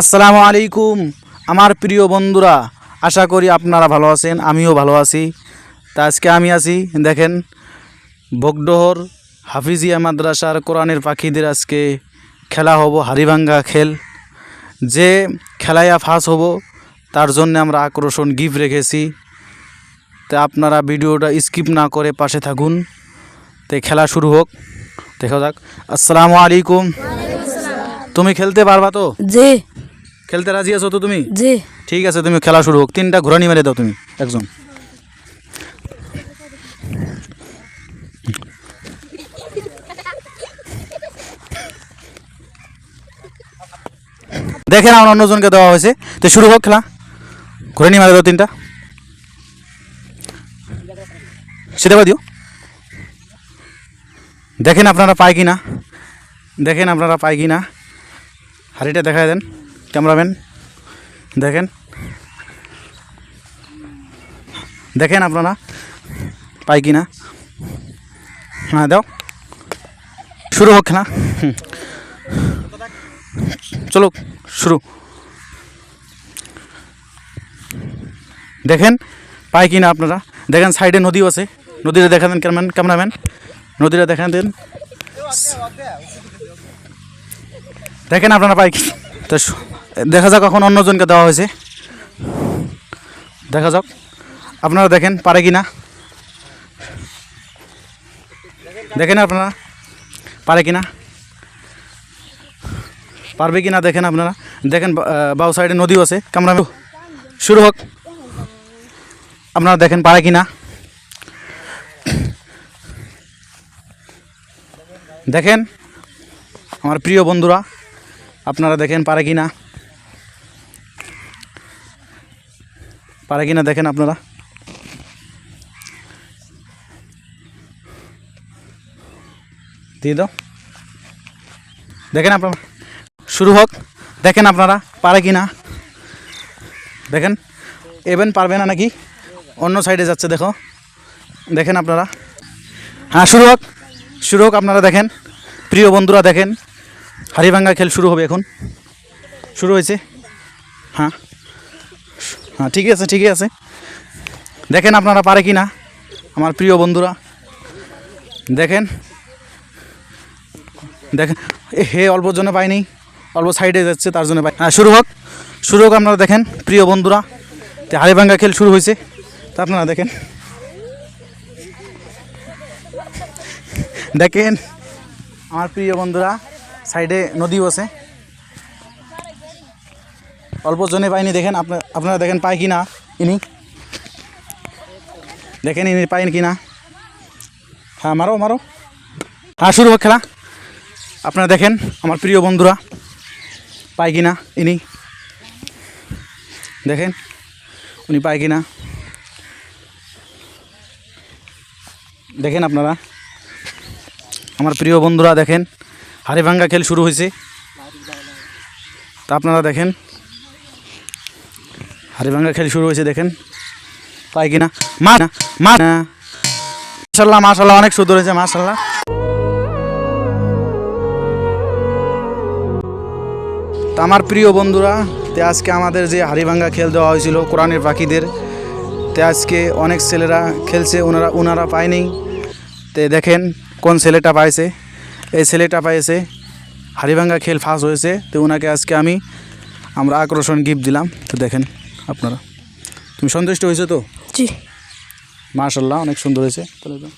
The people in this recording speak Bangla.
আসসালামু আলাইকুম আমার প্রিয় বন্ধুরা আশা করি আপনারা ভালো আছেন আমিও ভালো আছি। তা আজকে আমি আছি দেখেন বগডোহর হাফিজিয়া মাদ্রাসার কোরআনের পাখিদের আজকে খেলা হব হারিভাঙ্গা খেল। যে খেলায়া ফাঁস হব তার জন্য আমরা আকর্ষণ গিফট রেখেছি। তা আপনারা ভিডিওটা স্কিপ না করে পাশে থাকুন। তো খেলা শুরু হোক দেখা যাক। আসসালামু আলাইকুম। তুমি খেলতে পারবা তো? জি। খেলতে রাজি আছো তো তুমি? জি। ঠিক আছে তুমি খেলা শুরু হোক। তিনটা ঘোরানি মেরে দাও তুমি একজন। দেখেন আমার অন্যজনকে দেওয়া হয়েছে। তো শুরু হোক খেলা। ঘোরানি মেরে দাও তিনটা। সেটা দিও। দেখেন আপনারা পায় কি না দেখেন আপনারা পায় কি না হাড়িটা দেখা দেন। ক্যামেরাম্যান, দেখেন। দেখেন আপনারা, পাই কি না হ্যাঁ দাও। শুরু হোক না। চলো শুরু। দেখেন, পাই কি না আপনারা? দেখেন, সাইডে নদীও আছে। নদীটা দেখা দেন ক্যামেরাম্যান ক্যামেরাম্যান। নদীটা দেখা দেন। দেখেন আপনারা পাই কি তো দেখা যাক এখন অন্যজনকে দেওয়া হয়েছে। দেখা যাক। আপনারা দেখেন, পারে কি না? দেখেন আপনারা, পারে কি না? পারবে কি না দেখেন আপনারা? দেখেন বাউ সাইডে নদীও আছে কামরা শুরু হোক। আপনারা দেখেন, পারে কি না? দেখেন, আমার প্রিয় বন্ধুরা আপনারা দেখেন, পারে কি না? পারে কি না দেখেন আপনারা? দিয়ে দাও। দেখেন আপনারা। শুরু হোক। দেখেন আপনারা, পারে কি না? দেখেন। এবেন পারবে না নাকি? অন্য সাইডে যাচ্ছে, দেখো। দেখেন আপনারা। হ্যাঁ শুরু হোক। শুরু হোক, আপনারা দেখেন। প্রিয় বন্ধুরা দেখেন। হারিভাঙ্গা খেল শুরু হবে এখন। শুরু হয়েছে? হ্যাঁ। হ্যাঁ ঠিকই আছে ঠিকই আছে। দেখেন আপনারা পারে কি না আমার প্রিয় বন্ধুরা। দেখেন। দেখেন। হে, অল্প জন্য পাইনি, অল্প সাইডে যাচ্ছে, তার জন্য পাই হ্যাঁ শুরু হোক। শুরু হোক আপনারা দেখেন, প্রিয় বন্ধুরা। হাড়িভাঙ্গা খেল শুরু হয়েছে। তা আপনারা দেখেন। দেখেন। আমার প্রিয় বন্ধুরা সাইডে নদীও আছে। অল্প জনে পাইনি দেখেন আপনার দেখেন পায় কি না ইনি। দেখেন ইনি পাইন কি না হ্যাঁ মারো মারো। হ্যাঁ শুরু হোক খেলা। আপনারা দেখেন, আমার প্রিয় বন্ধুরা, পায় কি না ইনি। দেখেন, উনি পায় কি না দেখেন আপনারা। আমার প্রিয় বন্ধুরা, দেখেন। হাড়িভাঙ্গা খেল শুরু হয়েছে। তা আপনারা দেখেন। হাড়িভাঙ্গা খেল শুরু হয়েছে, দেখেন। পাই কিনা? মা না মা না। অনেক সুন্দর হয়েছে মাশাল্লাহ তা আমার প্রিয় বন্ধুরা, তে আজকে আমাদের যে হাড়িভাঙ্গা খেল দেওয়া হয়েছিল, কোরআনের পাখিদের, তে আজকে অনেক ছেলেরা খেলছে, ওনারা ওনারা পায়নি। তে দেখেন কোন ছেলেটা পাইছে। এই ছেলেটা পাইছে। হাড়িভাঙ্গা খেল ফাঁস হয়েছে তো ওনাকে আজকে আমি আমরা আকর্ষণ গিফট দিলাম। তো দেখেন আপনারা। তুমি সন্তুষ্ট হয়েছো তো? জি। মাশাল্লাহ অনেক সুন্দর হয়েছে। তাহলে।